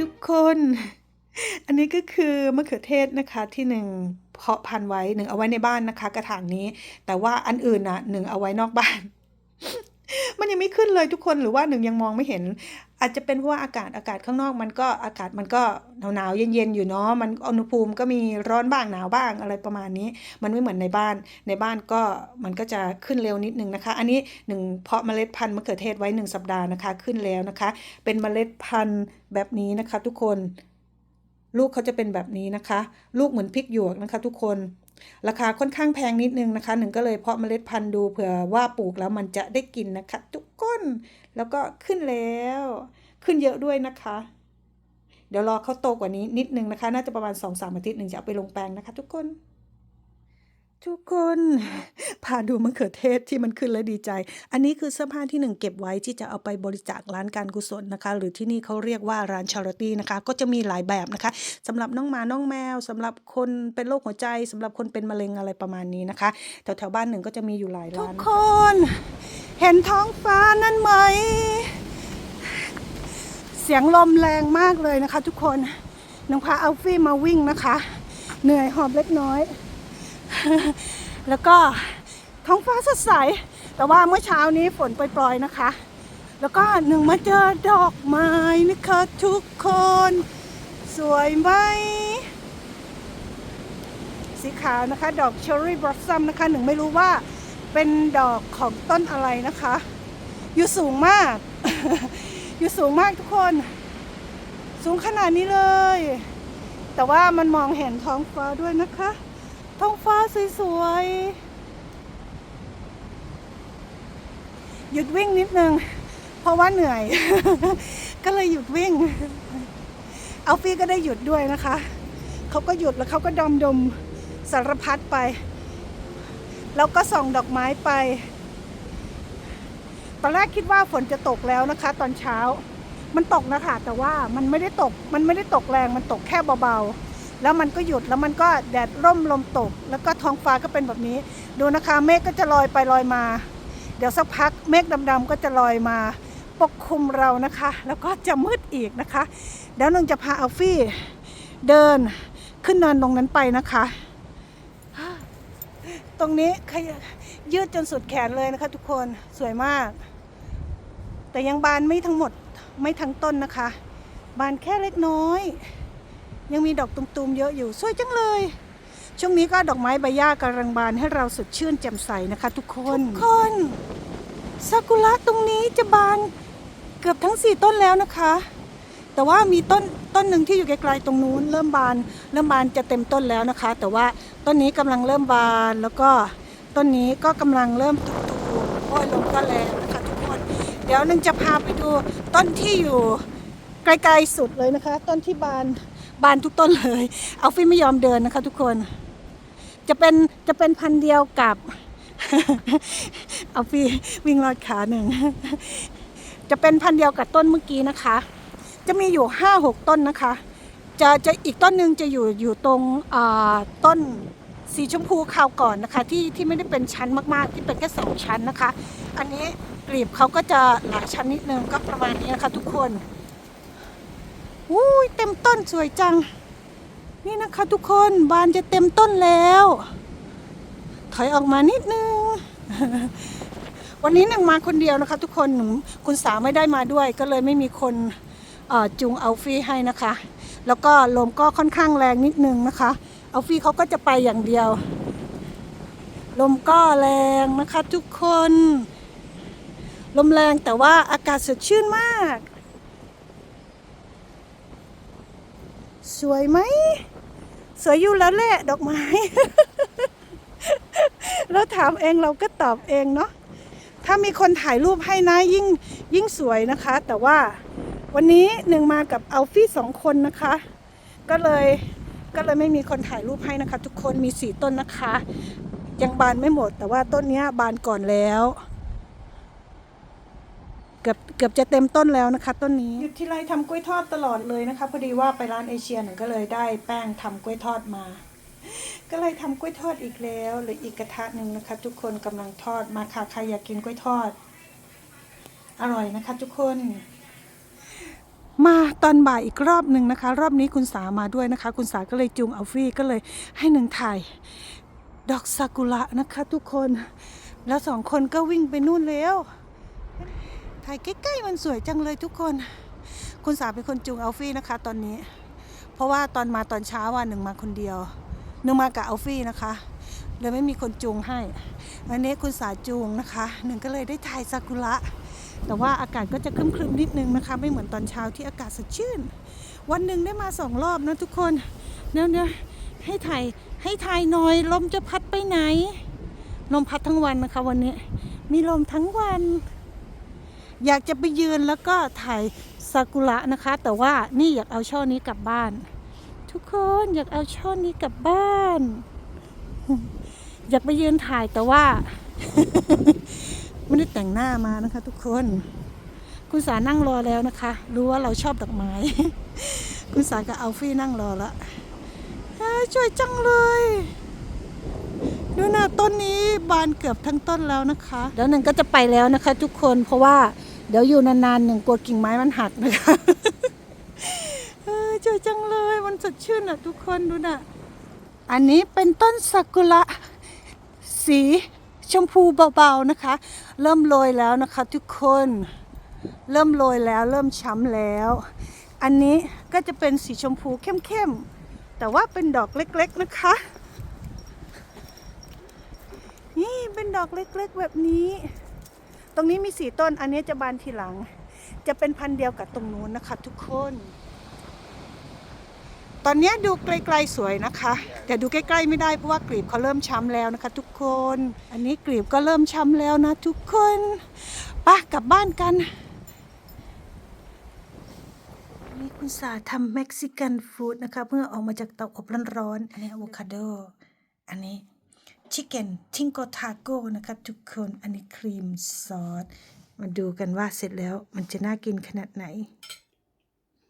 ทุกคน อันนี้ก็คือมะเขือเทศนะคะที่หนึ่งเพาะพันไว้หนึ่งเอาไว้ในบ้านนะคะ กระถางนี้ แต่ว่าอันอื่นน่ะหนึ่งเอาไว้นอกบ้าน มันยังไม่ขึ้นเลยทุกคนหรือว่าหนึ่งยังมองไม่เห็น อาจจะเป็นเพราะว่าอากาศอากาศข้างนอกมันก็อากาศมันก็หนาวๆเย็นๆอยู่เนาะมันอุณหภูมิก็มีร้อนบ้างหนาวบ้างอะไรประมาณนี้ มันไม่เหมือนในบ้านในบ้านก็มันก็จะขึ้นเร็วนิดนึงนะคะ อันนี้หนึ่งเพาะเมล็ดพันธุ์มะเขือเทศไว้หนึ่งสัปดาห์นะคะขึ้นแล้วนะคะ เป็นเมล็ดพันธุ์แบบนี้นะคะ ทุกคน ลูกเขาจะเป็นแบบนี้นะคะ ลูกเหมือนพริกหยวกนะคะ ทุกคนราคาค่อนข้างแพงนิดนึงนะคะหนึ่งก็เลยเพาะเมล็ดพันธุ์ดูเผื่อว่าปลูกแล้วมันจะได้กินนะคะทุก คนแล้วก็ขึ้นแล้ว ขึ้นเยอะด้วยนะคะ เดี๋ยวรอเขาโตกว่านี้นิดนึงนะคะ น่าจะประมาณ2อสามอาทิตย์หนึ่งจะเอาไปลงแปลงนะคะ ทุกคน ทุกคนพาดูมะเขือเทศที่มันขึ้นแล้วดีใจ อันนี้คือเสื้อผ้าที่หนึ่งเก็บไว้ที่จะเอาไปบริจาคร้านการกุศลนะคะ หรือที่นี่เขาเรียกว่าร้านชาริตี้นะคะ ก็จะมีหลายแบบนะคะสำหรับน้องหมาน้องแมวสำหรับคนเป็นโรคหัวใจสำหรับคนเป็นมะเร็งอะไรประมาณนี้นะคะ แถวแถวบ้านหนึ่งก็จะมีอยู่หลายร้านทุกคน เห็นท้องฟ้านั่นไหม เสียงลมแรงมากเลยนะคะ ทุกคนน้องพาอัลฟี่มาวิ่งนะคะ เหนื่อยหอบเล็กน้อย แล้วก็ท้องฟ้าสดใส แต่ว่าเมื่อเช้านี้ฝนปล่อยๆนะคะ แล้วก็หนึ่งมาเจอดอกไม้นะคะทุกคน สวยไหมสีขาวนะคะ ดอกเชอร์รี่บลอสซัมนะคะหนึ่งไม่รู้ว่า เป็นดอกของต้นอะไรนะคะ อยู่สูงมาก อยู่สูงมากทุกคน สูงขนาดนี้เลย แต่ว่ามันมองเห็นท้องฟ้าด้วยนะคะ ท้องฟ้าสวยๆ หยุดวิ่งนิดนึง เพราะว่าเหนื่อย ก็เลยหยุดวิ่ง เอาฟี่ก็ได้หยุดด้วยนะคะ เขาก็หยุดแล้วเขาก็ดมดมสารพัดไป แล้วก็ส่องดอกไม้ไป ตอนแรกคิดว่าฝนจะตกแล้วนะคะ ตอนเช้า มันตกนะคะแต่ว่ามันไม่ได้ตก มันไม่ได้ตกแรง มันตกแค่เบาๆ แล้วมันก็หยุด แล้วมันก็แดดร่มลมตก แล้วก็ท้องฟ้าก็เป็นแบบนี้ ดูนะคะ เมฆก็จะลอยไปลอยมา เดี๋ยวสักพักเมฆดำๆก็จะลอยมาปกคลุมเรานะคะ แล้วก็จะมืดอีกนะคะ เดี๋ยวนึงจะพาอัลฟี่เดินขึ้นเนินตรงนั้นไปนะคะ ตรงนี้ขยยืดจนสุดแขนเลยนะคะทุกคนสวยมาก แต่ยังบานไม่ทั้งหมดไม่ทั้งต้นนะคะ บานแค่เล็กน้อย ยังมีดอกตุ่มๆเยอะอยู่สวยจังเลย ช่วงนี้ก็ดอกไม้ใบหญ้ากำลังบานให้เราสดชื่นแจ่มใสนะคะ ทุกคนทุกคนซากุระตรงนี้จะบานเกือบทั้งสี่ต้นแล้วนะคะ แต่ว่ามีต้นต้นหนึ่งที่อยู่ไกลๆตรงนู้น เริ่มบานเริ่มบานจะเต็มต้นแล้วนะคะ แต่ว่าต้นนี้กำลังเริ่มบานแล้วก็ต้นนี้ก็กำลังเริ่มตุ่มๆโอ้ยลมก็แรงนะคะทุกคนเดี๋ยวนึงจะพาไปดูต้นที่อยู่ไกลๆสุดเลยนะคะ ต้นที่บานบานทุกต้นเลย เอาฟิไม่ยอมเดินนะคะ ทุกคน จะเป็นจะเป็นพันเดียวกับ เอาฟีวิ่งลอดขาหนึ่งจะเป็นพันเดียวกับต้นเมื่อกี้นะคะ จะมีอยู่ห้าหกต้นนะคะ จะจะอีกต้นหนึ่งจะอยู่อยู่ตรงต้นสีชมพูคราวก่อนนะคะ ที่ที่ไม่ได้เป็นชั้นมากๆ ที่เป็นแค่สองชั้นนะคะ อันนี้กลีบเขาก็จะหลายชั้นนิดนึงก็ประมาณนี้นะคะ ทุกคนอุ้ยเต็มต้นสวยจัง นี่นะคะทุกคนบานจะเต็มต้นแล้ว ถอยออกมานิดนึง วันนี้หนึ่งมาคนเดียวนะคะ ทุกคนหนูคุณสาวไม่ได้มาด้วย ก็เลยไม่มีคน จูงเอาฟี่ให้นะคะ แล้วก็ลมก็ค่อนข้างแรงนิดนึงนะคะ เอาฟี่เขาก็จะไปอย่างเดียว ลมก็แรงนะคะทุกคน ลมแรงแต่ว่าอากาศสดชื่นมาก สวยไหม สวยอยู่แล้วแหละดอกไม้ เราถามเองเราก็ตอบเองเนาะถ้ามีคนถ่ายรูปให้นะยิ่งยิ่งสวยนะคะ แต่ว่า วันนี้หนึ่งมากับอัลฟี่สองคนนะคะ ก็เลยก็เลยไม่มีคนถ่ายรูปให้นะคะ ทุกคนมีสี่ต้นนะคะ ยังบานไม่หมด แต่ว่าต้นนี้บานก่อนแล้ว เกือบเกือบจะเต็มต้นแล้วนะคะ ต้นนี้หยุดที่ไรทำกล้วยทอดตลอดเลยนะคะ พอดีว่าไปร้านเอเชียหนึ่งก็เลยได้แป้งทำกล้วยทอดมา ก็เลยทำกล้วยทอดอีกแล้วหรืออีกกระทะหนึ่งนะคะ ทุกคนกำลังทอดมาค่ะใครอยากกินกล้วยทอด อร่อยนะคะ ทุกคน มาตอนบ่ายอีกรอบหนึ่งนะคะ รอบนี้คุณสามาด้วยนะคะ คุณสาก็เลยจูงอัลฟี่ก็เลยให้หนึ่งถ่ายดอกซากุระนะคะทุกคน แล้วสองคนก็วิ่งไปนู่นแล้วถ่ายใกล้ๆมันสวยจังเลยทุกคน คุณสาเป็นคนจูงอัลฟี่นะคะ ตอนนี้ เพราะว่าตอนมาตอนเช้าว่าหนึ่งมาคนเดียวหนึ่งมากับอัลฟี่นะคะเลยไม่มีคนจูงให้ วันนี้คุณสาจูงนะคะ หนึ่งก็เลยได้ถ่ายซากุระ แต่ว่าอากาศก็จะครึมๆนิดนึงนะคะ ไม่เหมือนตอนเช้าที่อากาศสดชื่น วันหนึ่งได้มาสองรอบนะทุกคนเดี๋ยวเดี๋ยวให้ถ่ายให้ถ่ายหน่อย ลมจะพัดไปไหน ลมพัดทั้งวันนะคะวันนี้ มีลมทั้งวัน อยากจะไปยืนแล้วก็ถ่ายซากุระนะคะ แต่ว่านี่อยากเอาช่อนี้กลับบ้าน ทุกคนอยากเอาช่อนี้กลับบ้าน อยากไปยืนถ่ายแต่ว่า ไม่ได้แต่งหน้ามานะคะ ทุกคน คุณสานั่งรอแล้วนะคะ รู้ว่าเราชอบดอกไม้ คุณสากับอัลฟี่นั่งรอละช่วยจังเลยดูนะต้นนี้บานเกือบทั้งต้นแล้วนะคะเดี๋ยวหนึ่งก็จะไปแล้วนะคะ ทุกคนเพราะว่าเดี๋ยวอยู่นานๆหนึ่งกลัวกิ่งไม้มันหักนะคะเฮ้ยช่วยจังเลยมันสดชื่นอะทุกคนดูนะอันนี้เป็นต้นซากุระสี ชมพูเบาๆนะคะ เริ่มโรยแล้วนะคะ ทุกคน เริ่มโรยแล้วเริ่มช้ำแล้ว อันนี้ก็จะเป็นสีชมพูเข้มๆ แต่ว่าเป็นดอกเล็กๆนะคะ นี่เป็นดอกเล็กๆแบบนี้ ตรงนี้มีสีต้นอันนี้จะบานทีหลัง จะเป็นพันธุ์เดียวกับตรงนู้นนะคะ ทุกคน ตอนนี้ดูไกลๆสวยนะคะ แต่ดูใกล้ๆไม่ได้เพราะว่ากลีบเขาเริ่มช้ำแล้วนะคะ ทุกคน อันนี้กลีบก็เริ่มช้ำแล้วนะ ทุกคนปะกลับบ้านกันอันนี่คุณสาทำเม็กซิกันฟู้ดนะคะเมื่อออกมาจากเตาอบร้อนๆอันนี้อะโวคาโด อันนี้ชิคเก้นทิงโกทาโก้นะคะทุกคนอันนี้ครีมซอสมาดูกันว่าเสร็จแล้วมันจะน่ากินขนาดไหน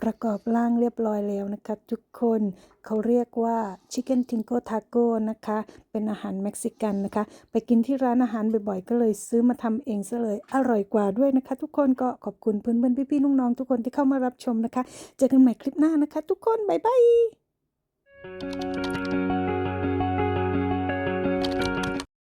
ประกอบร่างเรียบร้อยแล้วนะคะทุกคนเขาเรียกว่า Chicken Tingo Taco นะคะ เป็นอาหารเม็กซิกันนะคะ ไปกินที่ร้านอาหารบ่อยๆ ก็เลยซื้อมาทำเองซะเลย อร่อยกว่าด้วยนะคะ ทุกคนก็ขอบคุณเพื่อนๆ พี่ๆน้องๆทุกคนที่เข้ามารับชมนะคะ เจอกันใหม่คลิปหน้านะคะ ทุกคน บ๊ายบาย